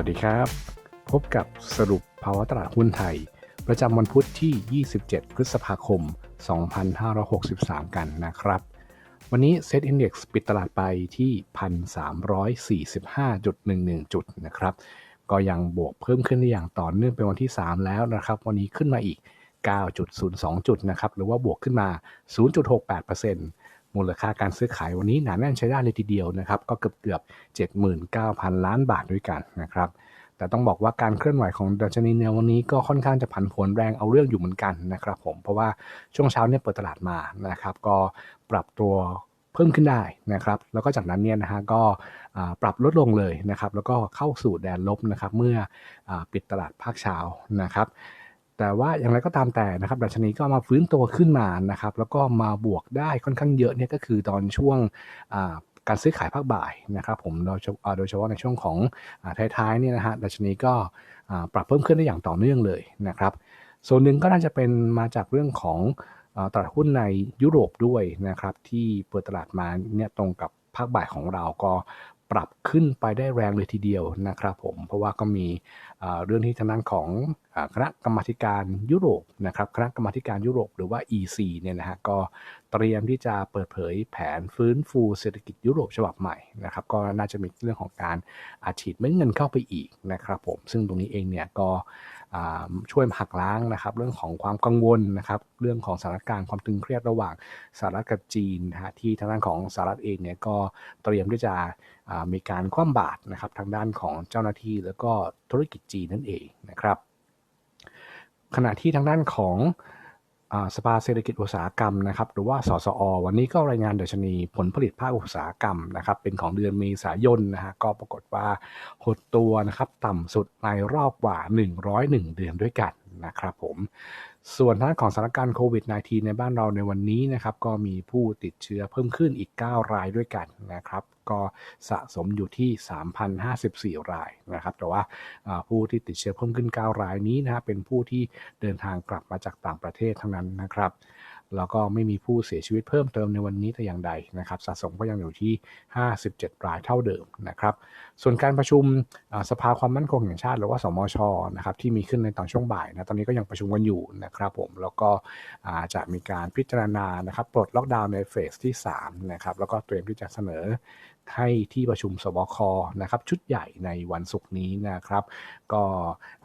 วัสดีครับ พบกับสรุปภาวะตลาดหุ้นไทย ประจำวันพุธที่ 27 พฤษภาคม 2563 กันนะครับ วันนี้เซตอินดี x ปิดตลาดไปที่ 1,345.11 จุดนะครับ ก็ยังบวกเพิ่มขึ้นได้อย่างต่อเนื่องเป็นวันที่ 3 แล้วนะครับ วันนี้ขึ้นมาอีก 9.02 จุดนะครับ หรือว่าบวกขึ้นมา 0.68% มูลค่าการซื้อขายวันนี้หนาแน่นใช้ได้เลยทีเดียวนะครับ ก็เกือบเกือบ 79,000 ล้านบาทด้วยกันนะครับแต่ต้องบอกว่าการเคลื่อนไหวของดัชนีในวันนี้ก็ค่อนข้างจะผันผวนแรงเอาเรื่องอยู่เหมือนกันนะครับผมเพราะว่าช่วงเช้าเนี่ยเปิดตลาดมานะครับ ก็ปรับตัวเพิ่มขึ้นได้นะครับ แล้วก็จากนั้นเนี่ยนะฮะก็ปรับลดลงเลยนะครับ แล้วก็เข้าสู่แดนลบนะครับ เมื่ออปิดตลาดภาคเช้านะครับ แต่ว่าอย่างไรก็ตามแต่นะครับดัชนีก็มาฟื้นตัวขึ้นมานะครับ แล้วก็มาบวกได้ค่อนข้างเยอะเนี่ยก็คือตอนช่วงการซื้อขายภาคบ่ายนะครับผมโดยเฉพาะในช่วงของท้ายๆเนี่ยนะฮะดัชนีก็ปรับเพิ่มขึ้นได้อย่างต่อเนื่องเลยนะครับ ส่วนหนึ่งก็น่าจะเป็นมาจากเรื่องของตลาดหุ้นในยุโรปด้วยนะครับ ที่เปิดตลาดมาเนี่ยตรงกับภาคบ่ายของเราก็ ปรับขึ้นไปได้แรงเลยทีเดียวนะครับผมเพราะว่าก็มีเรื่องที่ทางด้านของคณะกรรมการยุโรปนะครับคณะกรรมการยุโรปหรือว่า EC เนี่ยนะฮะก็เตรียมที่จะเปิดเผยแผนฟื้นฟูเศรษฐกิจยุโรปฉบับใหม่นะครับก็น่าจะมีเรื่องของการอาฉีดเม็ดเงินเข้าไปอีกนะครับผมซึ่งตรงนี้เองเนี่ยก็ ช่วยหักล้างนะครับ เรื่องของความกังวลนะครับ เรื่องของสถานการณ์ความตึงเครียดระหว่างสหรัฐกับจีนนะฮะที่ทางด้านของสหรัฐเองเนี่ยก็เตรียมที่จะมีการคว่ำบาตรนะครับทางด้านของเจ้าหน้าที่แล้วก็ธุรกิจจีนนั่นเองนะครับ ขณะที่ทางด้านของ สภาเศรษฐกิจอุตสาหกรรมนะครับหรือว่าสสอ วันนี้ก็รายงานดัชนีผลผลิตภาคอุตสาหกรรมนะครับเป็นของเดือนเมษายนนะฮะก็ปรากฏว่าหดตัวนะครับต่ำสุดในรอบกว่า 101 เดือนด้วยกันนะครับผม ส่วนทางของสถานการณ์โควิด -19 ในบ้านเราในวันนี้นะครับ ก็มีผู้ติดเชื้อเพิ่มขึ้นอีก 9 รายด้วยกันนะครับ ก็สะสมอยู่ที่ 3,054 รายนะครับ แต่ว่าผู้ที่ติดเชื้อเพิ่มขึ้น 9 รายนี้นะเป็นผู้ที่เดินทางกลับมาจากต่างประเทศทั้งนั้นนะครับ แล้วก็ไม่มีผู้เสียชีวิตเพิ่มเติมในวันนี้แต่อย่างใดนะครับสะสมก็ยังอยู่ที่ 57 รายเท่าเดิมนะครับ ส่วนการประชุมสภาความมั่นคงแห่งชาติหรือว่าสมชนะครับที่มีขึ้นในตอนช่วงบ่ายนะตอนนี้ก็ยังประชุมกันอยู่นะครับผมแล้วก็จะมีการพิจารณานะครับปลดล็อกดาวน์ในเฟสที่3นะครับแล้วก็เตรียมที่จะเสนอ ให้ที่ประชุมสบคนะครับชุดใหญ่ในวันศุกร์นี้นะครับ ก็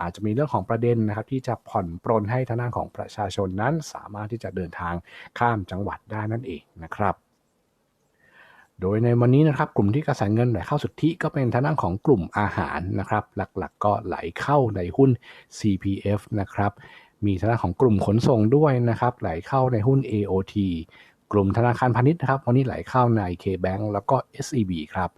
อาจจะมีเรื่องของประเด็นนะครับ ที่จะผ่อนปรนให้ทางด้านของประชาชนนั้นสามารถที่จะเดินทางข้ามจังหวัดได้นั่นเองนะครับโดยในวันนี้นะครับกลุ่มที่กระแสเงินไหลเข้าสุทธิก็เป็นทางด้านของกลุ่มอาหารนะครับ หลักๆกก็ไหลเข้าในหุ้น CPF นะครับ มีทางด้านของกลุ่มขนส่งด้วยนะครับ ไหลเข้าในหุ้น AOT กลุ่มธนาคารพาณิชย์นะครับวันนี้ไหลเข้าใน K-Bank แล้วก็ SEB ครับ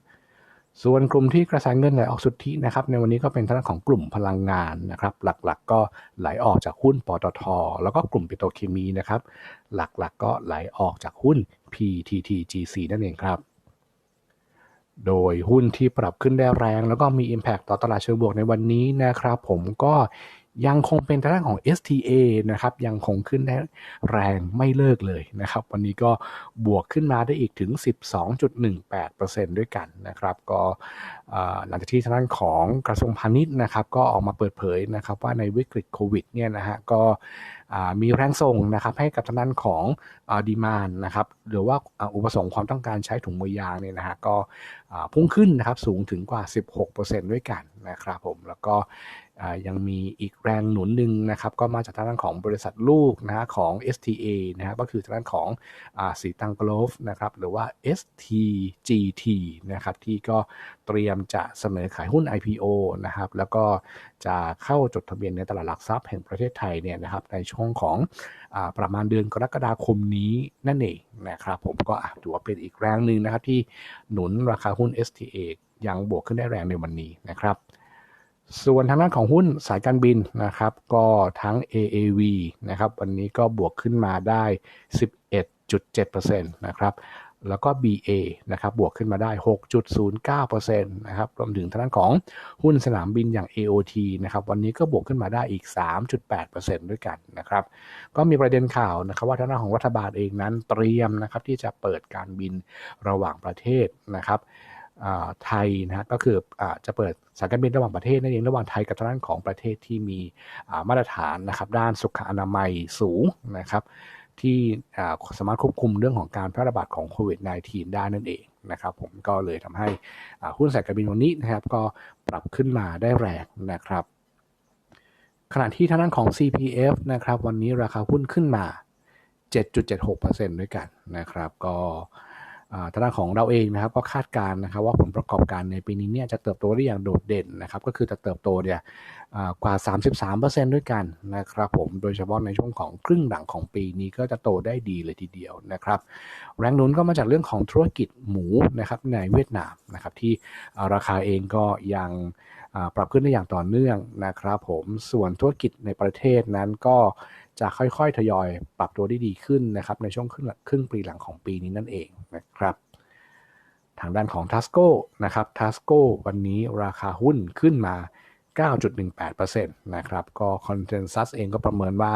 ส่วนกลุ่มที่กระแสเงินไหลออกสุทธินะครับในวันนี้ก็เป็นทางของกลุ่มพลังงานนะครับหลักๆกก็ไหลออกจากหุ้นปตท แล้วก็กลุ่มปิโตรเคมีนะครับหลักๆกก็ไหลออกจากหุ้น PTTGC นั่นเองครับ โดยหุ้นที่ปรับขึ้นได้แรง แล้วก็มี Impact ต่อตลาดเชิงบวกในวันนี้นะครับ ผมก็ ยังคงเป็นทางด้านของ STA นะครับยังคงขึ้นได้แรงไม่เลิกเลยนะครับ วันนี้ก็บวกขึ้นมาได้อีกถึง 12.18%ด้วยกันนะครับ ก็หลังจากที่ทางด้านของกระทรวงพาณิชย์นะครับ ก็ออกมาเปิดเผยนะครับ ว่าในวิกฤตโควิดเนี่ยนะฮะก็มีแรงส่งนะครับให้กับทางด้านของดีมานนะครับหรือว่าอุปสงค์ความต้องการใช้ถุงมือยางเนี่ยนะฮะก็พุ่งขึ้นนะครับสูงถึงกว่า 16%ด้วยกันนะครับผมแล้วก็ยังมีอีกแรงหนุนหนึ่งนะครับก็มาจากทางด้านของบริษัทลูกนะของ STA นะครก็คือทางด้านของสีตังกลฟนะครับหรือว่า STGT นะครับที่ก็เตรียมจะเสนอขายหุ้น IPO นะครับแล้วก็จะเข้าจดทะเบียนในตลาดหลักทรัพย์แห่งประเทศไทยเนี่ยนะครับในช่วงของอประมาณเดือนกรกฎาคมนี้นั่นเองนะครับผมก็ถือว่าเป็นอีกแรงหนึ่งนะครับที่หนุนราคาหุ้น STA ยังบวกขึ้นได้แรงในวันนี้นะครับ ส่วนทางด้านของหุ้นสายการบินนะครับ ก็ทั้ง AAV นะครับ วันนี้ก็บวกขึ้นมาได้ 11.7%นะครับแล้วก็ BA นะครับบวกขึ้นมาได้ 6.09%นะครับรวมถึงทางด้านของหุ้นสนามบินอย่าง AOT นะครับวันนี้ก็บวกขึ้นมาได้อีก 3.8%ด้วยกันนะครับก็มีประเด็นข่าวนะครับว่าทางด้านของรัฐบาลเองนั้นเตรียมนะครับที่จะเปิดการบินระหว่างประเทศนะครับ ไทยนะฮะก็คืออจะเปิดสายการบินระหว่างประเทศนั่นเองระหว่างไทยกับทางด้านของประเทศที่มีมาตรฐานนะครับ ด้านสุขอนามัยสูงนะครับ ที่สามารถควบคุมเรื่องของการแพร่ระบาดของโควิด -19 ได้นั่นเองนะครับผมก็เลยทำให้หุ้นสายการบินวันนี้นะครับ ก็ปรับขึ้นมาได้แรงนะครับ ขณะที่ทางด้านของ CPF นะครับ วันนี้ราคาหุ้นขึ้นมา 7.76%ด้วยกันนะครับ ก็ ทางด้านของเราเองนะครับก็คาดการณ์นะครับว่าผลประกอบการในปีนี้เนี่ยจะเติบโตได้อย่างโดดเด่นนะครับก็คือจะเติบโตเนี่ยอ่ากว่า 33%ด้วยกันนะครับผมโดยเฉพาะในช่วงของครึ่งหลังของปีนี้ก็จะโตได้ดีเลยทีเดียวนะครับแรงหนุนก็มาจากเรื่องของธุรกิจหมูนะครับในเวียดนามนะครับที่ราคาเองก็ยังปรับขึ้นได้อย่างต่อเนื่องนะครับผมส่วนธุรกิจในประเทศนั้นก็ จะค่อยๆ ทยอยปรับตัวได้ดีขึ้นนะครับในช่วงครึ่งครึ่งปีหลังของปีนี้นั่นเองนะครับทางด้านของ t a s c o นะครับ t a s c o วันนี้ราคาหุ้นขึ้นมา 9.18%นะครับก็คอนเทนซัสเองก็ประเมินว่า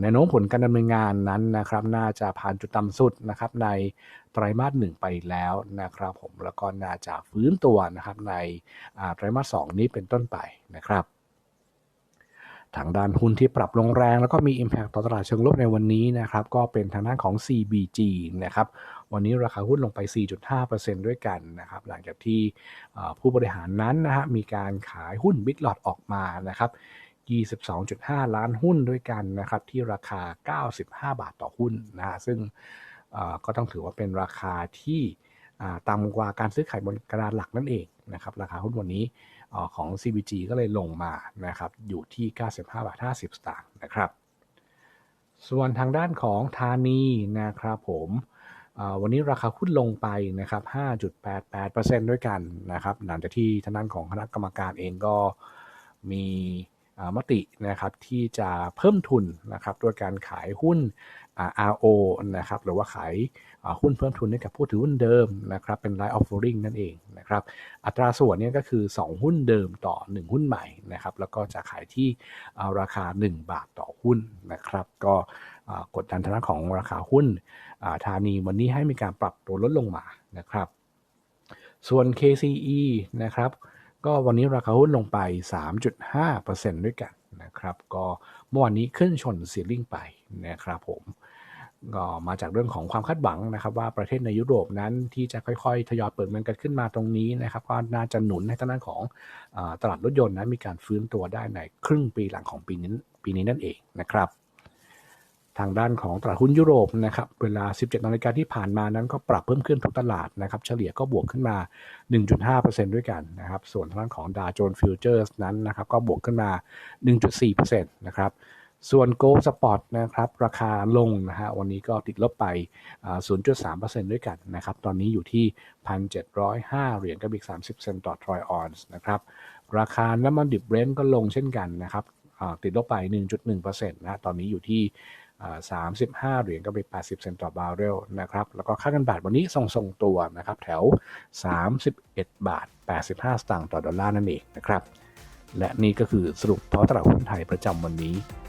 แนวโน้มผลการดำเนินงานนั้นนะครับน่าจะผ่านจุดต่ำสุดนะครับในไตรมาสหนึ่งไปแล้วนะครับผมแล้วก็น่าจะฟื้นตัวนะครับในไตรมาสสองนี้เป็นต้นไปนะครับ ทางด้านหุ้นที่ปรับลงแรง แล้วก็มี Impact ต่อตลาดเชิงลบในวันนี้นะครับก็เป็นทางด้านของ CBG นะครับวันนี้ราคาหุ้นลงไป 4.5%ด้วยกันนะครับหลังจากที่ผู้บริหารนั้นนะฮะมีการขายหุ้น Big Lot ออกมานะครับ22.5 ล้านหุ้นด้วยกันนะครับที่ราคา 95 บาทต่อหุ้นนะซึ่งก็ต้องถือว่าเป็นราคาที่ต่ำกว่าการซื้อขายบนกระดานหลักนั่นเองนะครับราคาหุ้นวันนี้ ของ CBG ก็เลยลงมานะครับอยู่ที่ 95บาท50 สตางค์นะครับ ส่วนทางด้านของธานีนะครับผมวันนี้ราคาหุ้นลงไปนะครับ 5.88%ด้วยกันนะครับหลังจากที่ทางด้านของคณะกรรมการเองก็มีมตินะครับที่จะเพิ่มทุนนะครับด้วยการขายหุ้นอา RO นะครับหรือว่าขาย หุ้นเพิ่มทุนให้กับผู้ถือหุ้นเดิมนะครับเป็น Right Offering นั่นเองนะครับอัตราส่วนนี่ก็คือ 2 หุ้นเดิมต่อ 1 หุ้นใหม่นะครับแล้วก็จะขายที่าราคา 1 บาทต่อหุ้นนะครับก็กดดันทางด้านของราคาหุ้นาธานีวันนี้ให้มีการปรับตัวลดลงมานะครับส่วน KCE นะครับก็วันนี้ราคาหุ้นลงไป 3.5%ด้วยกันนะครับก็เมื่อวานนี้ขึ้นชนซีลิ่งไปนะครับผม ก็มาจากเรื่องของความคาดหวังนะครับ ว่าประเทศในยุโรปนั้นที่จะค่อยๆ ทยอยเปิดเมืองกันขึ้นมาตรงนี้นะครับก็น่าจะหนุนให้ทางด้านของอตลาดรถยนต์นั้นมีการฟื้นตัวได้ในครึ่งปีหลังของปีนี้ปีนี้นั่นเองนะครับทางด้านของตลาดหุ้นยุโรปนะครับเวลา 17นาฬิกาที่ผ่านมานั้นก็ปรับเพิ่มขึ้นทุกตลาดนะครับเฉลี่ยก็บวกขึ้นมา 1.5%ด้วยกันนะครับส่วนทางด้านของดาวโจนส์ฟิวเจอร์สนั้นนะครับก็บวกขึ้นมา 1.4%นะครับ ส่วน Gold Spot นะครับราคาลงนะฮะวันนี้ก็ติดลบไปอ่า0.3%ด้วยกันนะครับตอนนี้อยู่ที่ 1,705 เหรียญกับอีก 30 เซนต์ต่อทรอยออนซ์นะครับราคาน้ำมันดิบเบรนท์ก็ลงเช่นกันนะครับติดลบไป 1.1%นะตอนนี้อยู่ที่ 35 เหรียญกับอีก80 เซนต์ต่อบาร์เรลนะครับแล้วก็ค่าเงินบาทวันนี้ทรงๆตัวนะครับแถว 31 บาท 85 สตางค์ต่อดอลลาร์นั่นเองนะครับและนี่ก็คือสรุปเพราะตลาดหุ้นไทยประจำวันนี้